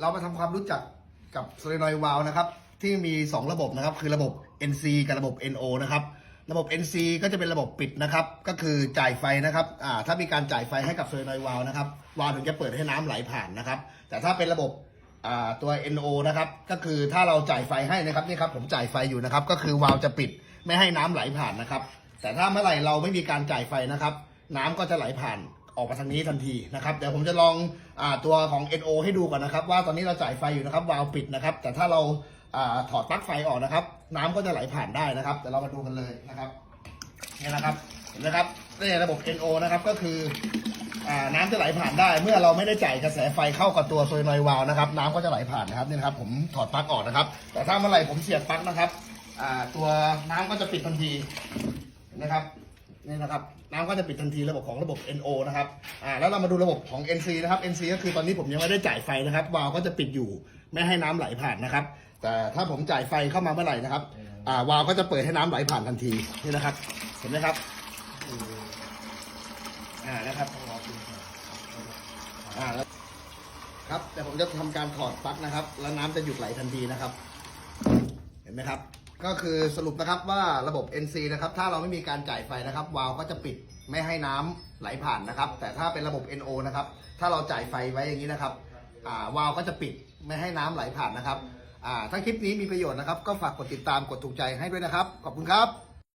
เรามาทำความรู้จักกับโซเลนอยวาลนะครับ ที่มี 2 ระบบนะครับ คือระบบ NC กับระบบ NO นะครับ ระบบ NC ก็จะเป็นระบบปิดนะครับ ก็คือจ่ายไฟนะครับอ่าถ้ามีการจ่ายไฟให้กับโซเลนอยวาลนะครับ วาล์วถึงจะเปิดให้น้ำไหลผ่านนะครับ แต่ถ้าเป็นระบบตัว NO นะครับ ก็คือถ้าเราจ่ายไฟให้นะครับนี่ครับผมจ่ายไฟอยู่นะครับ ก็คือวาล์วจะปิดไม่ให้น้ำไหลผ่านนะครับ แต่ถ้าเมื่อไหร่เราไม่มีการจ่ายไฟนะครับ น้ำก็จะไหลผ่าน ออกมาทางนี้ทันทีนะครับเดี๋ยวผมจะลองอตัวของ NO ให้ดูก่อนนะครับ ว่าตอนนี้เราจ่ายไฟอยู่นะครับวาล์วปิดนะครับ แต่ถ้าเราอาถอดปลั๊กไฟออกนะครับ น้ำก็จะไหลผ่านได้นะครับเดี๋ยวเรามาดูกันเลยนะครับนี่นะครับเห็นไหมครับนี่ระบบ NO นะครับก็คืออน้ำจะไหลผ่านได้ เมื่อเราไม่ได้จ่ายกระแสไฟเข้ากับตัวโซลนอยวาล์วนะครับน้ำก็จะไหลผ่านนะครับนี่นะครับผมถอดปลั๊กออกนะครับ แต่ถ้าเมื่อไหร่ผมเสียบปลั๊กนะครับตัวน้ำก็จะปิดทันทีนไหมครับ นี่นะครับน้ำก็จะปิดทันทีระบบของระบบ NO นะครับอ่าแล้วเรามาดูระบบของ NC นะครับ NC ก็คือตอนนี้ผมยังไม่ได้จ่ายไฟนะครับวาล์วก็จะปิดอยู่ไม่ให้น้ำไหลผ่านนะครับ แต่ถ้าผมจ่ายไฟเข้ามาเมื่อไหร่นะครับอ่าวาล์วก็จะเปิดให้น้ำไหลผ่านทันทีนี่นะครับเห็นไหมครับอ่านะครับอ่าแล้วครับแต่ผมจะทำการถอดปลั๊กนะครับ แล้วน้ำจะหยุดไหลทันทีนะครับ เห็นไหมครับ ก็คือสรุปนะครับว่าระบบ NC นะครับถ้าเราไม่มีการจ่ายไฟนะครับ วาล์วก็จะปิดไม่ให้น้ำไหลผ่านนะครับ แต่ถ้าเป็นระบบ NO นะครับถ้าเราจ่ายไฟไว้อย่างนี้นะครับวาล์วก็จะปิดไม่ให้น้ำไหลผ่านนะครับถ้าคลิปนี้มีประโยชน์นะครับ ก็ฝากกดติดตามกดถูกใจให้ด้วยนะครับ ขอบคุณครับ